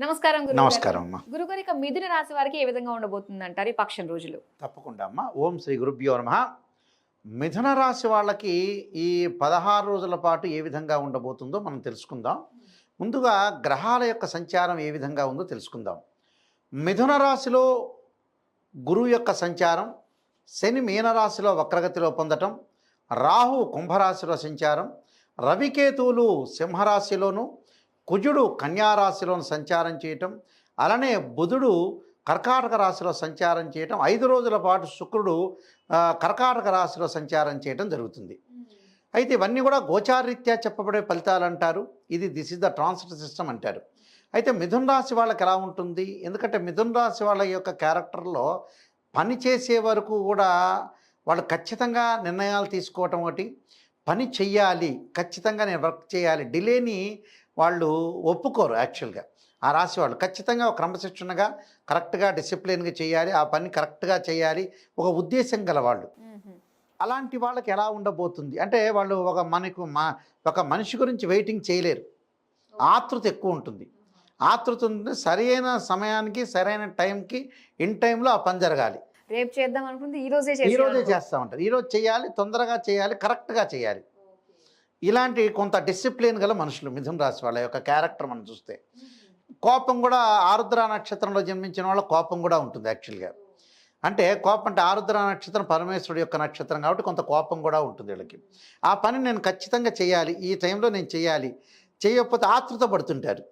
నమస్కారం. నమస్కారం అమ్మా. గురుగారు ఇక మిథున రాశి వారికి ఏ విధంగా ఉండబోతుంది అంటారు ఈ పక్షం రోజులు. తప్పకుండా అమ్మా ఓం శ్రీ గురుభ్యో నమ. మిథున రాశి వాళ్ళకి ఈ పదహారు రోజుల పాటు ఏ విధంగా ఉండబోతుందో మనం తెలుసుకుందాం. ముందుగా గ్రహాల యొక్క సంచారం ఏ విధంగా ఉందో తెలుసుకుందాం. మిథున రాశిలో గురువు యొక్క సంచారం శని మీనరాశిలో వక్రగతిలో పొందటం రాహు కుంభరాశిలో సంచారం రవికేతువులు సింహరాశిలోను కుజుడు కన్యారాశిలోను సంచారం చేయటం అలానే బుధుడు కర్కాటక రాశిలో సంచారం చేయటం ఐదు రోజుల పాటు శుక్రుడు కర్కాటక రాశిలో సంచారం చేయటం జరుగుతుంది. అయితే ఇవన్నీ కూడా గోచారీత్యా చెప్పబడే ఫలితాలు అంటారు. ఇది this is the transit system అంటారు. అయితే మిథున రాశి వాళ్ళకి ఎలా ఉంటుంది? ఎందుకంటే మిథున రాశి వాళ్ళ యొక్క క్యారెక్టర్లో పని చేసే వరకు కూడా వాళ్ళు ఖచ్చితంగా నిర్ణయాలు తీసుకోవటం ఒకటి. పని చెయ్యాలి ఖచ్చితంగా నేను వర్క్ చేయాలి. డిలేని వాళ్ళు ఒప్పుకోరు యాక్చువల్గా. ఆ రాశి వాళ్ళు. ఖచ్చితంగా ఒక క్రమశిక్షణగా కరెక్ట్గా డిసిప్లిన్గా చేయాలి ఆ పని కరెక్ట్గా చేయాలి ఒక ఉద్దేశం గల వాళ్ళు. అలాంటి వాళ్ళకి ఎలా ఉండబోతుంది? అంటే వాళ్ళు ఒక మనకు మా ఒక మనిషి గురించి వెయిటింగ్ చేయలేరు. ఆతృత ఎక్కువ ఉంటుంది. ఆతృత ఉంటుంది సరైన సమయానికి సరైన టైంకి ఇన్ టైంలో ఆ పని జరగాలి. రేపు చేద్దాం అనుకుంటే ఈ రోజే ఈ రోజే చేసేయాలి. చేస్తూ ఉంటారు. ఈరోజు చేయాలి తొందరగా చేయాలి కరెక్ట్గా చేయాలి. ఇలాంటి కొంత డిసిప్లిన్ గల మనుషులు మిథున రాశి వాళ్ళ యొక్క క్యారెక్టర్ మనం చూస్తే. కోపం కూడా ఆరుద్ర నక్షత్రంలో జన్మించిన వాళ్ళ కోపం కూడా ఉంటుంది యాక్చువల్గా. అంటే కోపం అంటే ఆరుద్ర నక్షత్రం పరమేశ్వరుడు యొక్క నక్షత్రం కాబట్టి కొంత కోపం కూడా ఉంటుంది వీళ్ళకి. ఆ పని నేను ఖచ్చితంగా చేయాలి ఈ టైంలో నేను చేయాలి చేయకపోతే ఆతృత పడుతుంటారు.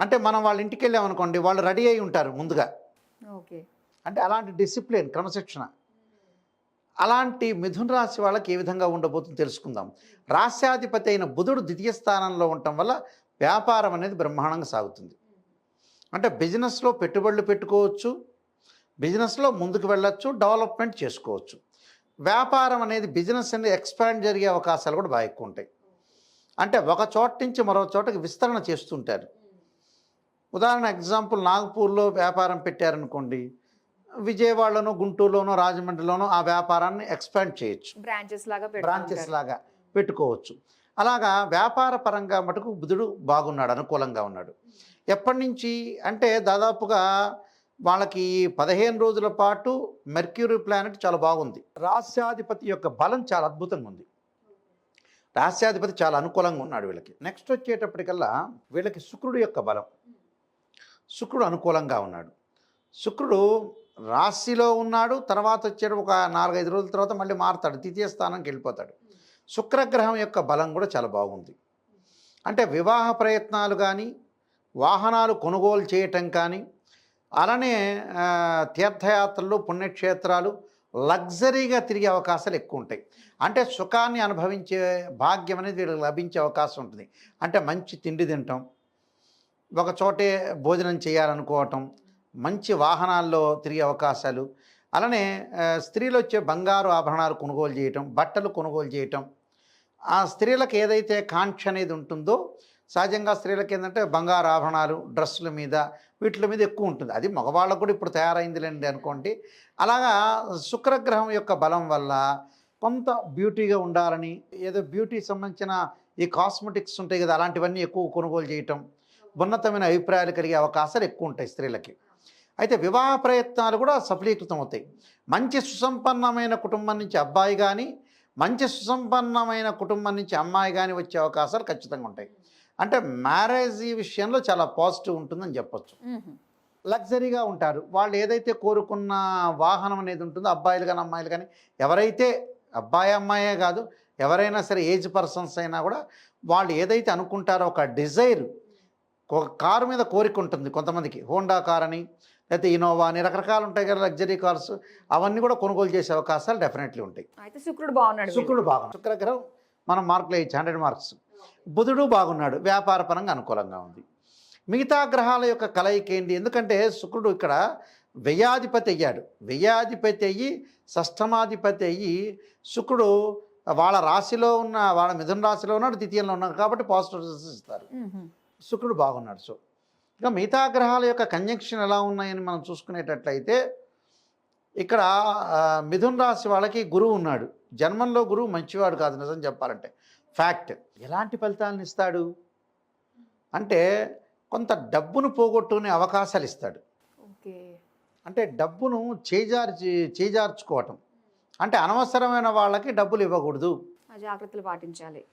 అంటే మనం వాళ్ళ ఇంటికి వెళ్ళామనుకోండి వాళ్ళు రెడీ అయి ఉంటారు ముందుగా. ఓకే. అంటే అలాంటి డిసిప్లిన్ క్రమశిక్షణ. అలాంటి మిథున రాశి వాళ్ళకి ఏ విధంగా ఉండబోతుందో తెలుసుకుందాం. రాశ్యాధిపతి అయిన బుధుడు ద్వితీయ స్థానంలో ఉండటం వల్ల వ్యాపారం అనేది బ్రహ్మాండంగా సాగుతుంది. అంటే బిజినెస్లో పెట్టుబడులు పెట్టుకోవచ్చు బిజినెస్లో ముందుకు వెళ్ళొచ్చు డెవలప్మెంట్ చేసుకోవచ్చు. వ్యాపారం అనేది బిజినెస్ అనేది ఎక్స్పాండ్ జరిగే అవకాశాలు కూడా బాగా ఎక్కువ ఉంటాయి. అంటే ఒక చోట నుంచి మరో చోటకి విస్తరణ చేస్తుంటారు. ఉదాహరణ ఎగ్జాంపుల్ నాగపూర్లో వ్యాపారం పెట్టారనుకోండి విజయవాడలోనో గుంటూరులోనో రాజమండ్రిలోనో ఆ వ్యాపారాన్ని ఎక్స్పాండ్ చేయొచ్చు. బ్రాంచెస్ లాగా బ్రాంచెస్. లాగా పెట్టుకోవచ్చు. అలాగా వ్యాపార పరంగా మటుకు బుధుడు బాగున్నాడు అనుకూలంగా ఉన్నాడు. ఎప్పటి నుంచి అంటే దాదాపుగా వాళ్ళకి పదిహేను రోజుల పాటు మెర్క్యూరీ ప్లానెట్ చాలా బాగుంది. రాస్యాధిపతి యొక్క బలం చాలా అద్భుతంగా ఉంది. రాస్యాధిపతి చాలా అనుకూలంగా ఉన్నాడు వీళ్ళకి. నెక్స్ట్ వచ్చేటప్పటికల్లా వీళ్ళకి శుక్రుడు యొక్క బలం. శుక్రుడు అనుకూలంగా ఉన్నాడు. శుక్రుడు రాశిలో ఉన్నాడు తర్వాత వచ్చాడు ఒక నాలుగైదు రోజుల తర్వాత మళ్ళీ మారుతాడు ద్వితీయ స్థానానికి వెళ్ళిపోతాడు. శుక్రగ్రహం యొక్క బలం కూడా చాలా బాగుంది. అంటే వివాహ ప్రయత్నాలు కానీ వాహనాలు కొనుగోలు చేయటం కానీ అలానే తీర్థయాత్రలు పుణ్యక్షేత్రాలు లగ్జరీగా తిరిగే అవకాశాలు ఎక్కువ ఉంటాయి. అంటే సుఖాన్ని అనుభవించే భాగ్యం అనేది వీళ్ళకి లభించే అవకాశం ఉంటుంది. అంటే మంచి తిండి తినటం ఒక చోటే భోజనం చేయాలనుకోవటం మంచి వాహనాల్లో తిరిగే అవకాశాలు. అలానే స్త్రీలు వచ్చే బంగారు ఆభరణాలు కొనుగోలు చేయటం బట్టలు కొనుగోలు చేయటం. ఆ స్త్రీలకు ఏదైతే కాంక్ష అనేది ఉంటుందో సహజంగా స్త్రీలకు ఏంటంటే బంగారు ఆభరణాలు డ్రెస్సుల మీద వీటి మీద ఎక్కువ ఉంటుంది. అది మగవాళ్ళకు కూడా ఇప్పుడు తయారైందిలేండి అనుకోండి. అలాగా శుక్రగ్రహం యొక్క బలం వల్ల కొంత బ్యూటీగా ఉండాలని ఏదో బ్యూటీ సంబంధించిన ఈ కాస్మెటిక్స్ ఉంటాయి కదా అలాంటివన్నీ ఎక్కువ కొనుగోలు చేయటం ఉన్నతమైన అభిప్రాయాలు కలిగే అవకాశాలు ఎక్కువ ఉంటాయి స్త్రీలకి. అయితే వివాహ ప్రయత్నాలు కూడా సఫలీకృతం అవుతాయి మంచి సుసంపన్నమైన కుటుంబం నుంచి అబ్బాయి కానీ మంచి సుసంపన్నమైన కుటుంబం నుంచి అమ్మాయి కానీ వచ్చే అవకాశాలు ఖచ్చితంగా ఉంటాయి. అంటే మ్యారేజ్ ఈ విషయంలో చాలా పాజిటివ్ ఉంటుందని చెప్పొచ్చు. లగ్జరీగా ఉంటారు. వాళ్ళు ఏదైతే కోరుకున్న వాహనం అనేది ఉంటుందో అబ్బాయిలు కానీ అమ్మాయిలు కానీ ఎవరైతే అబ్బాయి అమ్మాయే కాదు ఎవరైనా సరే ఏజ్ పర్సన్స్ అయినా కూడా వాళ్ళు ఏదైతే అనుకుంటారో ఒక డిజైర్ ఒక కారు మీద కోరిక ఉంటుంది కొంతమందికి. హోండా కార్ అని లేకపోతే ఇనోవా అని రకరకాలు ఉంటాయి కదా లగ్జరీ కార్స్. అవన్నీ కూడా కొనుగోలు చేసే అవకాశాలు డెఫినెట్లీ ఉంటాయి. అయితే శుక్రుడు బాగున్నాడు శుక్రుడు బాగున్నాడు. శుక్రగ్రహం మనం మార్కులు వేయచ్చు హండ్రెడ్ మార్క్స్ బుధుడు బాగున్నాడు వ్యాపార పరంగా అనుకూలంగా ఉంది. మిగతా గ్రహాల యొక్క కలయిక ఏంటి? ఎందుకంటే శుక్రుడు ఇక్కడ వ్యయాధిపతి అయ్యాడు. వ్యయాధిపతి అయ్యి షష్టమాధిపతి అయ్యి శుక్రుడు వాళ్ళ రాశిలో ఉన్న వాళ్ళ మిథున రాశిలో ఉన్నాడు ద్వితీయంలో ఉన్నాడు కాబట్టి పాజిటివ్ రిజల్ట్స్ ఇస్తారు. శుక్రుడు బాగున్నాడు. సో ఇక మిగతా గ్రహాల యొక్క కంజంక్షన్ ఎలా ఉన్నాయని మనం చూసుకునేటట్లయితే ఇక్కడ మిథున రాశి వాళ్ళకి గురువు ఉన్నాడు. జన్మంలో గురువు మంచివాడు కాదు నిజం చెప్పాలంటే. ఫ్యాక్ట్ ఎలాంటి ఫలితాలను ఇస్తాడు? అంటే కొంత డబ్బును పోగొట్టుకునే అవకాశాలు ఇస్తాడు. ఓకే. అంటే డబ్బును చేజార్చి చేజార్చుకోవటం. అంటే అనవసరమైన వాళ్ళకి డబ్బులు ఇవ్వకూడదు. జాగ్రత్తలు పాటించాలి.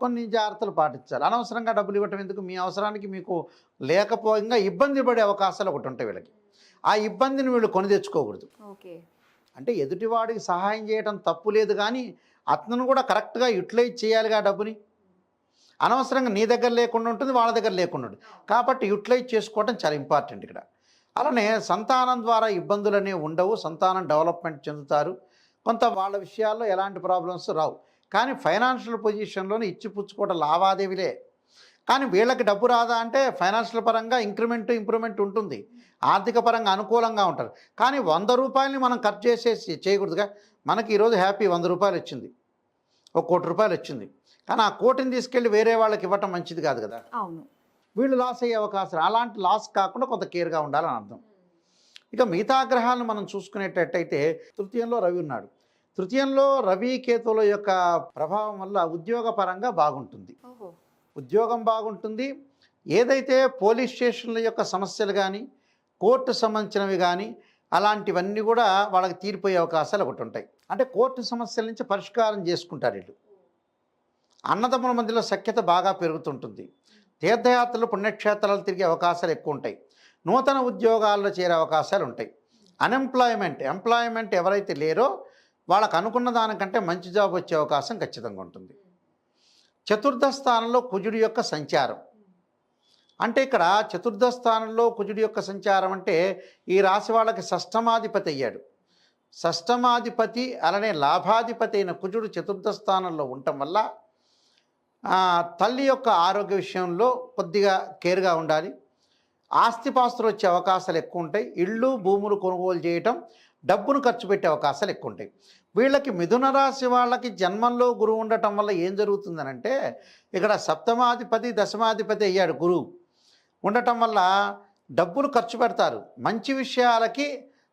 కొన్ని జాగ్రత్తలు పాటించాలి. అనవసరంగా డబ్బులు ఇవ్వటం ఎందుకు? మీ అవసరానికి మీకు లేకపోగా ఇబ్బంది పడే అవకాశాలు ఒకటి ఉంటాయి వీళ్ళకి. ఆ ఇబ్బందిని వీళ్ళు కొని తెచ్చుకోకూడదు. ఓకే. అంటే ఎదుటివాడికి సహాయం చేయడం తప్పు లేదు కానీ అతను కూడా కరెక్ట్గా యూటిలైజ్ చేయాలిగా డబ్బుని. అనవసరంగా నీ దగ్గర లేకుండా ఉంటుంది వాళ్ళ దగ్గర లేకుండా ఉంటుంది. కాబట్టి యూటిలైజ్ చేసుకోవడం చాలా ఇంపార్టెంట్ ఇక్కడ. అలానే సంతానం ద్వారా ఇబ్బందులు అనేవి ఉండవు. సంతానం డెవలప్మెంట్ చెందుతారు. కొంత వాళ్ళ విషయాల్లో ఎలాంటి ప్రాబ్లమ్స్ రావు. కానీ ఫైనాన్షియల్ పొజిషన్లోనే ఇచ్చిపుచ్చుకోవడం లావాదేవీలే. కానీ వీళ్ళకి డబ్బు రాదా అంటే ఫైనాన్షియల్ పరంగా ఇంక్రిమెంట్ ఇంప్రూవ్మెంట్ ఉంటుంది. ఆర్థిక పరంగా అనుకూలంగా ఉంటారు. కానీ వంద రూపాయలని మనం ఖర్చు చేసేసి చేయకూడదుగా. మనకి ఈరోజు హ్యాపీ వంద రూపాయలు వచ్చింది. ఒక కోటి రూపాయలు వచ్చింది. కానీ ఆ కోటిని తీసుకెళ్ళి వేరే వాళ్ళకి ఇవ్వటం మంచిది కాదు కదా. అవును. వీళ్ళు లాస్ అయ్యే అవకాశం అలాంటి లాస్ కాకుండా కొంత కేర్గా ఉండాలని అర్థం. ఇక మిగతా గ్రహాలను మనం చూసుకునేటట్టయితే తృతీయంలో రవి ఉన్నాడు. తృతీయంలో రవి కేతువుల యొక్క ప్రభావం వల్ల ఉద్యోగపరంగా బాగుంటుంది. ఉద్యోగం బాగుంటుంది. ఏదైతే పోలీస్ స్టేషన్ల యొక్క సమస్యలు కానీ కోర్టు సంబంధించినవి కానీ అలాంటివన్నీ కూడా వాళ్ళకి తీరిపోయే అవకాశాలు ఒకటి ఉంటాయి. అంటే కోర్టు సమస్యల నుంచి పరిష్కారం చేసుకుంటారు వీళ్ళు. అన్నదమ్ముల మధ్యలో సఖ్యత బాగా పెరుగుతుంటుంది. తీర్థయాత్రలు పుణ్యక్షేత్రాలు తిరిగే అవకాశాలు ఎక్కువ ఉంటాయి. నూతన ఉద్యోగాల్లో చేరే అవకాశాలు ఉంటాయి. అన్ఎంప్లాయ్మెంట్ ఎంప్లాయ్మెంట్ ఎవరైతే లేరో వాళ్ళకు అనుకున్న దానికంటే మంచి జాబ్ వచ్చే అవకాశం ఖచ్చితంగా ఉంటుంది. చతుర్థ స్థానంలో కుజుడి యొక్క సంచారం. అంటే ఇక్కడ చతుర్థ స్థానంలో కుజుడి యొక్క సంచారం అంటే ఈ రాశి వాళ్ళకి షష్టమాధిపతి అయ్యాడు. షష్టమాధిపతి అలానే లాభాధిపతి అయిన కుజుడు చతుర్థ స్థానంలో ఉండటం వల్ల తల్లి యొక్క ఆరోగ్య విషయంలో కొద్దిగా కేర్గా ఉండాలి. ఆస్తిపాస్తులు వచ్చే అవకాశాలు ఎక్కువ ఉంటాయి. ఇళ్ళు భూములు కొనుగోలు చేయటం డబ్బును ఖర్చు పెట్టే అవకాశాలు ఎక్కువ ఉంటాయి వీళ్ళకి మిథున రాశి వాళ్ళకి జన్మంలో గురువు ఉండటం వల్ల ఏం జరుగుతుందనంటే ఇక్కడ సప్తమాధిపతి దశమాధిపతి అయ్యాడు గురువు. ఉండటం వల్ల డబ్బులు ఖర్చు పెడతారు. మంచి విషయాలకి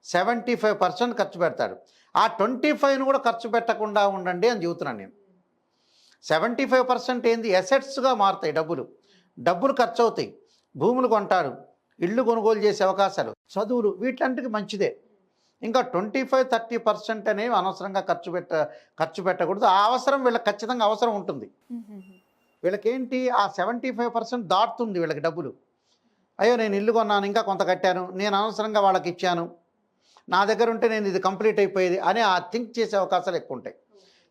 సెవెంటీ ఫైవ్ పర్సెంట్ ఖర్చు పెడతాడు ఆ ట్వంటీ ఫైవ్ను కూడా ఖర్చు పెట్టకుండా ఉండండి అని చెబుతున్నాను నేను. సెవెంటీ ఫైవ్ పర్సెంట్ ఏంది? ఎసెట్స్గా మారుతాయి డబ్బులు. డబ్బులు ఖర్చు అవుతాయి భూములు కొంటారు. ఇళ్ళు కొనుగోలు చేసే అవకాశాలు. చదువులు వీటంటికి మంచిదే. ఇంకా ట్వంటీ ఫైవ్ థర్టీ పర్సెంట్ అనేవి అనవసరంగా ఖర్చు పెట్ట ఖర్చు పెట్టకూడదు. ఆ అవసరం వీళ్ళకి ఖచ్చితంగా అవసరం ఉంటుంది. వీళ్ళకేంటి? ఆ సెవెంటీ ఫైవ్ పర్సెంట్ దాటుతుంది వీళ్ళకి డబ్బులు. అయ్యో నేను ఇల్లు కొన్నాను ఇంకా కొంత కట్టాను నేను అనవసరంగా వాళ్ళకి ఇచ్చాను నా దగ్గర ఉంటే నేను ఇది కంప్లీట్ అయిపోయేది అని ఆ థింక్ చేసే అవకాశాలు ఎక్కువ ఉంటాయి.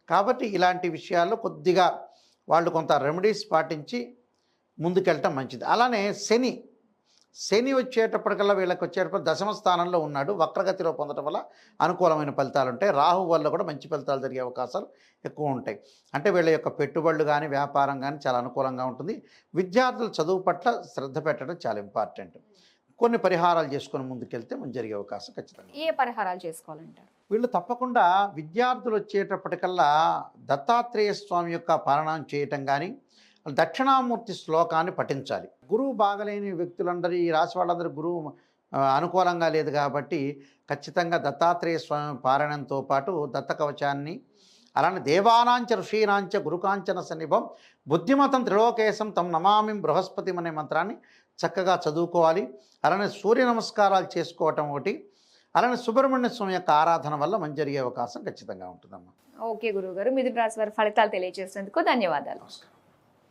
కాబట్టి ఇలాంటి విషయాల్లో కొద్దిగా వాళ్ళు కొంత రెమెడీస్ పాటించి ముందుకెళ్ళటం మంచిది. అలానే శని శని వచ్చేటప్పటికల్లా వీళ్ళకి వచ్చేటప్పుడు దశమ స్థానంలో ఉన్నాడు. వక్రగతిలో పొందడం వల్ల అనుకూలమైన ఫలితాలు ఉంటాయి. రాహు వల్ల కూడా మంచి ఫలితాలు జరిగే అవకాశాలు ఎక్కువ ఉంటాయి. అంటే వీళ్ళ యొక్క పెట్టుబడులు కానీ వ్యాపారం కానీ చాలా అనుకూలంగా ఉంటుంది. విద్యార్థులు చదువు పట్ల శ్రద్ధ పెట్టడం చాలా ఇంపార్టెంట్. కొన్ని పరిహారాలు చేసుకొని ముందుకెళ్తే మంచి జరిగే అవకాశం ఖచ్చితంగా ఏ పరిహారాలు చేసుకోవాలంటారు? వీళ్ళు తప్పకుండా విద్యార్థులు వచ్చేటప్పటికల్లా దత్తాత్రేయ స్వామి యొక్క పారాయణం చేయటం కానీ దక్షిణామూర్తి శ్లోకాన్ని పఠించాలి. గురువు బాగలేని వ్యక్తులందరూ ఈ రాశి వాళ్ళందరూ గురువు అనుకూలంగా లేదు కాబట్టి ఖచ్చితంగా దత్తాత్రేయ స్వామి పారాయణంతో పాటు దత్త కవచాన్ని అలానే దేవానాంచ ఋషీనాంచ గురుకాంచన సన్నిభం బుద్ధిమతం త్రిలోకేశం తమ నమామి బృహస్పతి అనే మంత్రాన్ని చక్కగా చదువుకోవాలి. అలానే సూర్య నమస్కారాలు చేసుకోవటం ఒకటి. అలానే సుబ్రహ్మణ్య స్వామి యొక్క ఆరాధన వల్ల మంచి జరిగే అవకాశం ఖచ్చితంగా ఉంటుందమ్మా. ఓకే గురువు గారు మిథున రాశి వారి ఫలితాలు తెలియజేసినందుకు ధన్యవాదాలు. నమస్కారం.